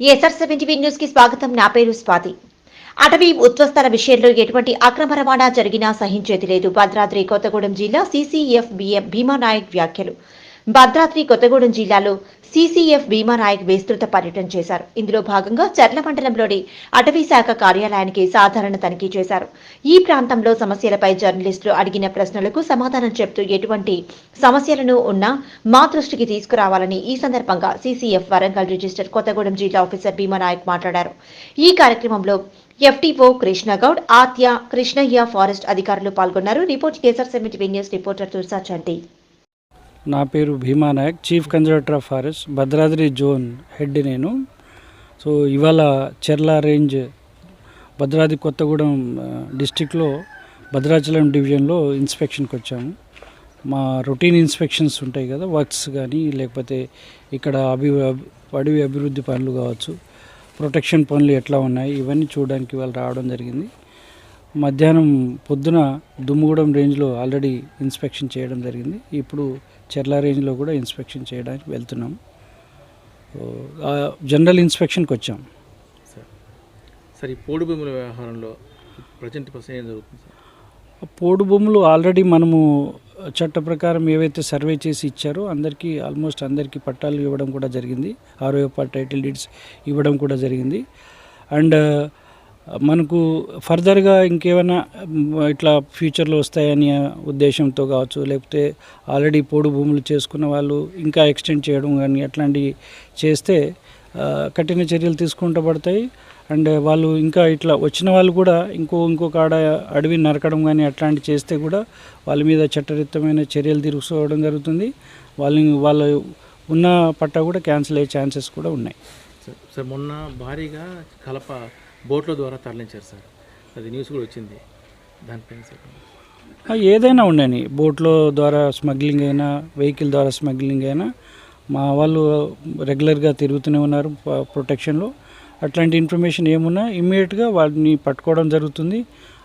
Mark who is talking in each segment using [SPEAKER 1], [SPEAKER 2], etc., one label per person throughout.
[SPEAKER 1] SR seven న్యూస్కి స్వాగతం. నా పేరు స్వాతి. అటవీ ఉత్వస్థల విషయంలో ఎటువంటి అక్రమ రవాణా జరిగినా సహించేది లేదు. భద్రాద్రి కొత్తగూడెం జిల్లా సీసీఎఫ్ బిఎం భీమానాయక్ వ్యాఖ్యలు. భద్రాద్రి కొత్తగూడెం జిల్లాలో సీసీఎఫ్ భీమానాయక్ విస్తృత పర్యటన చేశారు. ఇందులో భాగంగా చర్ల మండలంలోని అటవీ శాఖ కార్యాలయానికి సాధారణ తనిఖీ చేశారు. ఈ ప్రాంతంలో సమస్యలపై జర్నలిస్టులు అడిగిన ప్రశ్నలకు సమాధానం చెప్తూ ఎటువంటి సమస్యలను ఉన్నా మా దృష్టికి తీసుకురావాలని ఈ సందర్భంగా సీసీఎఫ్ వరంగల్ రిజిస్టర్ కొత్తగూడెం జిల్లా ఆఫీసర్ భీమానాయక్ మాట్లాడారు. ఈ కార్యక్రమంలో ఎఫ్టీఓ కృష్ణగౌడ్ ఆత్య కృష్ణయ్య ఫారెస్ట్ అధికారులు పాల్గొన్నారు. రిపోర్ట్ కేసర్ సెమిటి న్యూస్ రిపోర్టర్ తుర్సా చంటి.
[SPEAKER 2] నా పేరు Bhima Nayak chief conservator of forest Bhadradri zone head నేను. సో ఇవాళ చెర్ల రేంజ్ భద్రాద్రి కొత్తగూడెం డిస్టిక్లో భద్రాచలం డివిజన్లో ఇన్స్పెక్షన్కి వచ్చాము. మా రొటీన్ ఇన్స్పెక్షన్స్ ఉంటాయి కదా వర్క్స్ కానీ లేకపోతే ఇక్కడ అభి అడవి అభివృద్ధి పనులు కావచ్చు ప్రొటెక్షన్ పనులు ఎట్లా ఉన్నాయి ఇవన్నీ చూడడానికి వాళ్ళు రావడం జరిగింది. మధ్యాహ్నం పొద్దున దుమ్ముగూడెం రేంజ్లో ఆల్రెడీ ఇన్స్పెక్షన్ చేయడం జరిగింది. ఇప్పుడు చెర్ల రేంజ్లో కూడా ఇన్స్పెక్షన్ చేయడానికి వెళ్తున్నాం. జనరల్ ఇన్స్పెక్షన్కి వచ్చాం.
[SPEAKER 3] సార్ ఈ పోడు భూముల వ్యవహారంలో ప్రజెంట్ ఏం జరుగుతుంది సార్?
[SPEAKER 2] పోడు భూములు ఆల్రెడీ మనము చట్ట ప్రకారం ఏవైతే సర్వే చేసి ఇచ్చారో అందరికీ ఆల్మోస్ట్ అందరికీ పట్టాలు ఇవ్వడం కూడా జరిగింది. ఆరో టైటిల్ డీడ్స్ ఇవ్వడం కూడా జరిగింది. అండ్ మనకు ఫర్దర్గా ఇంకేమైనా ఇట్లా ఫ్యూచర్లో వస్తాయని ఉద్దేశంతో కావచ్చు లేకపోతే ఆల్రెడీ పోడు భూములు చేసుకున్న వాళ్ళు ఇంకా ఎక్స్టెండ్ చేయడం కానీ అట్లాంటివి చేస్తే కఠిన చర్యలు తీసుకుంటబడతాయి అండ్ వాళ్ళు ఇంకా ఇట్లా వచ్చిన వాళ్ళు కూడా ఇంకో ఇంకొక ఆడ అడవి నరకడం కానీ అట్లాంటివి చేస్తే కూడా వాళ్ళ మీద చట్టరిత్తమైన చర్యలు తీసుకోవడం జరుగుతుంది. వాళ్ళని వాళ్ళ ఉన్న పట్టా కూడా క్యాన్సిల్ అయ్యే ఛాన్సెస్ కూడా ఉన్నాయి.
[SPEAKER 3] సార్ మొన్న భారీగా కలప బోట్ల ద్వారా తరలించారు సార్. అది న్యూస్ కూడా వచ్చింది. దానిపైన సార్.
[SPEAKER 2] ఏదైనా ఉండని బోట్లో ద్వారా స్మగ్లింగ్ అయినా వెహికల్ ద్వారా స్మగ్లింగ్ అయినా మా వాళ్ళు రెగ్యులర్గా తిరుగుతూనే ఉన్నారు ప్రొటెక్షన్లో. అట్లాంటి ఇన్ఫర్మేషన్ ఏమున్నా ఇమ్మీడియట్గా వాటిని పట్టుకోవడం జరుగుతుంది.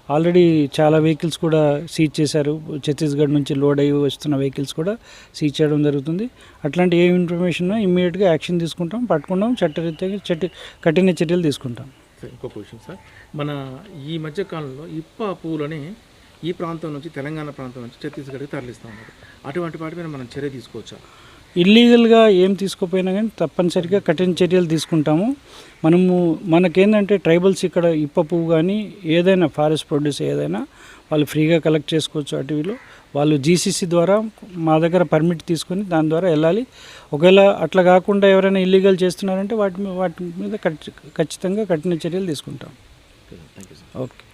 [SPEAKER 2] ఆల్రెడీ చాలా వెహికల్స్ కూడా సీజ్ చేశారు. ఛత్తీస్గఢ్ నుంచి లోడ్ అయ్యి వస్తున్న వెహికల్స్ కూడా సీజ్ చేయడం జరుగుతుంది. అట్లాంటి ఏ ఇన్ఫర్మేషన్ ఇమ్మీడియట్గా యాక్షన్ తీసుకుంటాం పట్టుకుంటాం చట్టరీత్యాగా చట్ట కఠిన చర్యలు తీసుకుంటాం.
[SPEAKER 3] సార్ ఇంకొక విషయం సార్. మన ఈ మధ్య కాలంలో ఇప్ప పువ్వులని ఈ ప్రాంతం నుంచి తెలంగాణ ప్రాంతం నుంచి ఛత్తీస్గఢ్కి తరలిస్తూ ఉన్నారు. అటువంటి వాటి మీద మనం చర్య తీసుకోవచ్చా?
[SPEAKER 2] ఇల్లీగల్గా ఏం తీసుకోపోయినా కానీ తప్పనిసరిగా కఠిన చర్యలు తీసుకుంటాము. మనము మనకేందంటే ట్రైబల్స్ ఇక్కడ ఇప్ప పువ్వు కానీ ఏదైనా ఫారెస్ట్ ప్రొడ్యూస్ ఏదైనా వాళ్ళు ఫ్రీగా కలెక్ట్ చేసుకోవచ్చు అటవీలో వాళ్ళు జీసీసీ ద్వారా మా దగ్గర పర్మిట్ తీసుకొని దాని ద్వారా వెళ్ళాలి. ఒకవేళ అట్లా కాకుండా ఎవరైనా ఇల్లీగల్ చేస్తున్నారంటే వాటి వాటి మీద ఖచ్చి- ఖచ్చితంగా కఠిన చర్యలు తీసుకుంటాం.
[SPEAKER 3] Thank you sir
[SPEAKER 2] okay